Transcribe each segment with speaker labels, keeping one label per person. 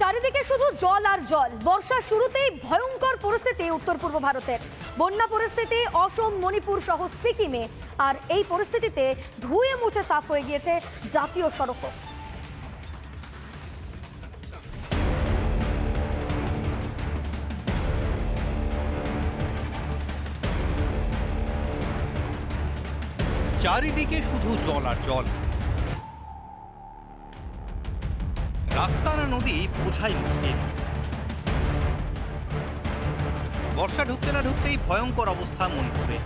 Speaker 1: চারিদিকে শুধু জল আর জল। বর্ষার শুরুতেই ভয়ঙ্কর পরিস্থিতি উত্তর পূর্ব ভারতের বন্যা পরিস্থিতি অসম, মণিপুর সহ সিকিমে। আর এই পরিস্থিতিতে ধুয়ে মুছে সাফ হয়ে গিয়েছে জাতীয় সড়কও
Speaker 2: চারিদিকে শুধু জল আর জল। রাস্তা না নদী বোঝাই মুশকিল। বর্ষা ঢুকতে না ঢুকতেই ভয়ঙ্কর অবস্থা মণিপুরে।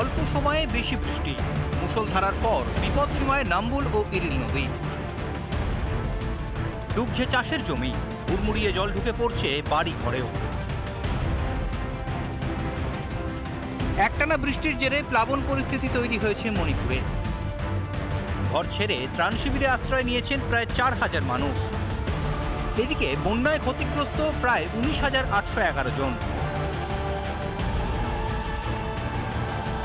Speaker 2: অল্প সময়ে বেশি বৃষ্টি মুসলধারার পর বিপদ সীমায় নাম্বুল ও ইরিল নদী। ডুবছে চাষের জমি, হুড়মুড়িয়ে জল ঢুকে পড়ছে বাড়ি ঘরেও। একটানা বৃষ্টির জেরে প্লাবন পরিস্থিতি তৈরি হয়েছে মণিপুরে। ঘর ছেড়ে ত্রাণ শিবিরে আশ্রয় নিয়েছেন প্রায় চার হাজার মানুষ। এদিকে বন্যায় ক্ষতিগ্রস্ত প্রায় উনিশ হাজার আটশো এগারো জন।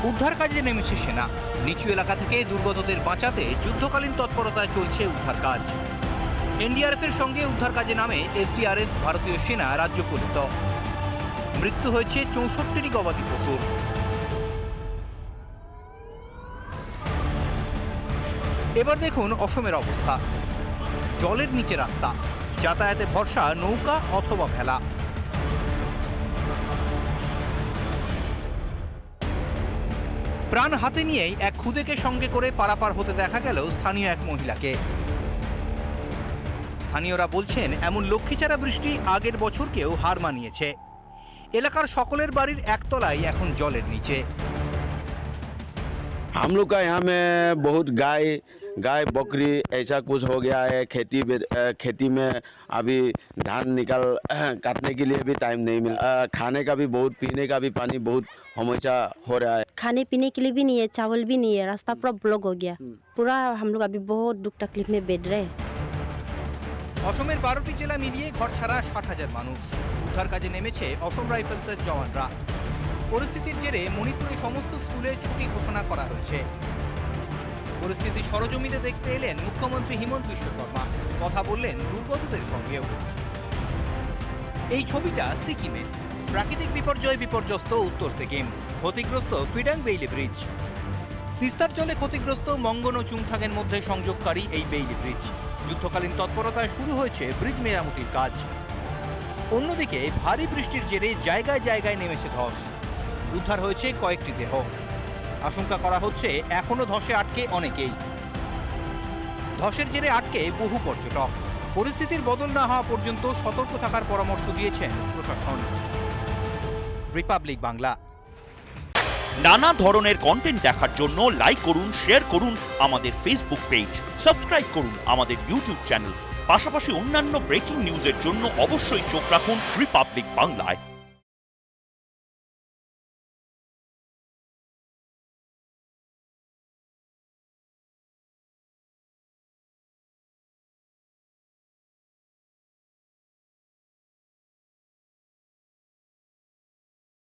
Speaker 2: উদ্ধার কাজে নেমেছে সেনা। নিচু এলাকা থেকে দুর্গতদের বাঁচাতে যুদ্ধকালীন তৎপরতায় চলছে উদ্ধার কাজ। এনডিআরএফ এর সঙ্গে উদ্ধার কাজে নামে এসডিআরএফ, ভারতীয় সেনা, রাজ্য পুলিশও মৃত্যু হয়েছে চৌষট্টিটি গবাদি পশুর। এবার দেখুন অসমের অবস্থা। জলের নিচে রাস্তা, যাতায়াতে ভরসা, নৌকা অথবা ভেলা। প্রাণ হাতে নিয়েই এক খুদেকে সঙ্গে করে পারাপার হতে দেখা গেল স্থানীয় এক মহিলাকে। স্থানীয়রা বলছেন, এমন লক্ষ্মীচারা বৃষ্টি আগের বছরকেও হার মানিয়েছে। এলাকার সকলের বাড়ির একতলায় এখন জলের নিচে।
Speaker 3: हम लोग का यहाँ में बहुत गाय गाय बकरी ऐसा कुछ हो गया है खेती में अ, खेती में अभी धान निकल काटने के लिए भी टाइम नहीं मिला अ, खाने का भी बहुत पीने का भी पानी बहुत समस्या हो रहा है
Speaker 4: खाने पीने के लिए भी नहीं है चावल भी नहीं है रास्ता पूरा ब्लॉक हो गया पूरा हम लोग अभी बहुत दुख तकलीफ में बैठ रहे हैं
Speaker 2: অসমের বারোটি জেলা মিলিয়ে ঘর ছাড়া ষাট হাজার মানুষ উদ্ধার কাজে নেমেছে অসম রাইফেলসের জওয়ানরা পরিস্থিতির জেরে মণিপুরে সমস্ত স্কুলে ছুটি ঘোষণা করা হয়েছে। পরিস্থিতি সরজমিতে দেখতে এলেন মুখ্যমন্ত্রী হিমন্ত বিশ্ব শর্মা। কথা বললেন দুর্গতদের সঙ্গেও। এই ছবিটা সিকিমে। প্রাকৃতিক বিপর্যয়ে বিপর্যস্ত উত্তর সিকিম। ক্ষতিগ্রস্ত ফিডাং বেইলি ব্রিজ। তিস্তার জলে ক্ষতিগ্রস্ত মঙ্গন ও চুংথাংয়ের মধ্যে সংযোগকারী এই বেইলি ব্রিজ। যুদ্ধকালীন তৎপরতায় শুরু হয়েছে ব্রিজ মেরামতির কাজ। অন্যদিকে ভারী বৃষ্টির জেরে জায়গায় জায়গায় নেমেছে ধস। উদ্ধার হয়েছে কয়েকটি দেহ। আশঙ্কা করা হচ্ছে এখনও ধসে আটকে অনেকেই। ধসের জেরে আটকে বহু পর্যটক। পরিস্থিতির বদল না হওয়া পর্যন্ত সতর্ক থাকার পরামর্শ দিয়েছেন প্রশাসন। রিপাবলিক বাংলা।
Speaker 5: নানা ধরনের কন্টেন্ট দেখার জন্য লাইক করুন শেয়ার করুন আমাদের ফেসবুক পেজ সাবস্ক্রাইব করুন আমাদের ইউটিউব চ্যানেল পাশাপাশি অন্যান্য ব্রেকিং নিউজের জন্য অবশ্যই চোখ রাখুন রিপাবলিক বাংলায়